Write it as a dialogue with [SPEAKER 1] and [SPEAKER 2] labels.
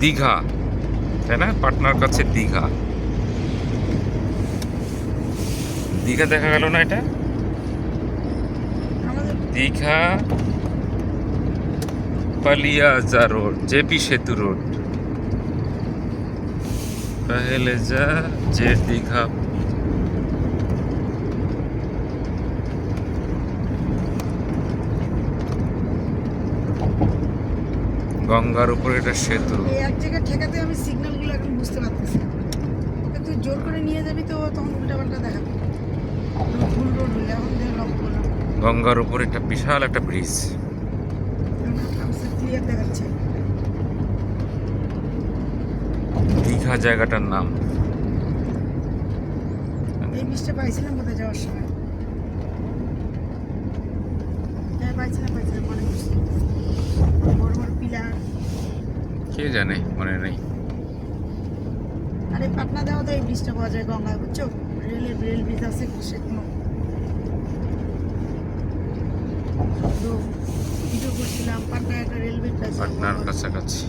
[SPEAKER 1] দীঘা তাই না পাটনার কাছে দীঘা দীঘা দেখা গেল না এটা
[SPEAKER 2] আমাদের
[SPEAKER 1] দীঘা পালিয়াজা রোড জেপি সেতু রোড पहले जा যে দীঘা গঙ্গার উপরে এটা সেতু।
[SPEAKER 2] এক জায়গায় ঠেকাতে আমি সিগন্যালগুলো এখন বুঝতে পারতেছি ওকে তুই জোর করে নিয়ে যাবি তো তখন উল্টাপাল্টা দেখাবে। ভুল রোড হলে এখন লক করলাম।
[SPEAKER 1] গঙ্গার উপরে একটা বিশাল একটা ব্রিজ
[SPEAKER 2] ক্লিয়ার দেখাচ্ছে।
[SPEAKER 1] দীঘা জায়গাটার নাম।
[SPEAKER 2] এই বৃষ্টি পাইছিলাম কোথায় যাওয়ার সময়? হ্যাঁ পাইছিলাম পাইছিলাম মনে
[SPEAKER 1] কে জানে? মনে নেই।
[SPEAKER 2] আরে পাটনা যাওয়া তো এই ব্রিজটা পাওয়া যায় গঙ্গা বুঝছ? রেলের রেল ব্রিজ আছে সেগুলো ভিডিও করছিলাম পাটনা একটা রেলওয়ে
[SPEAKER 1] পাটনার কাছাকাছি।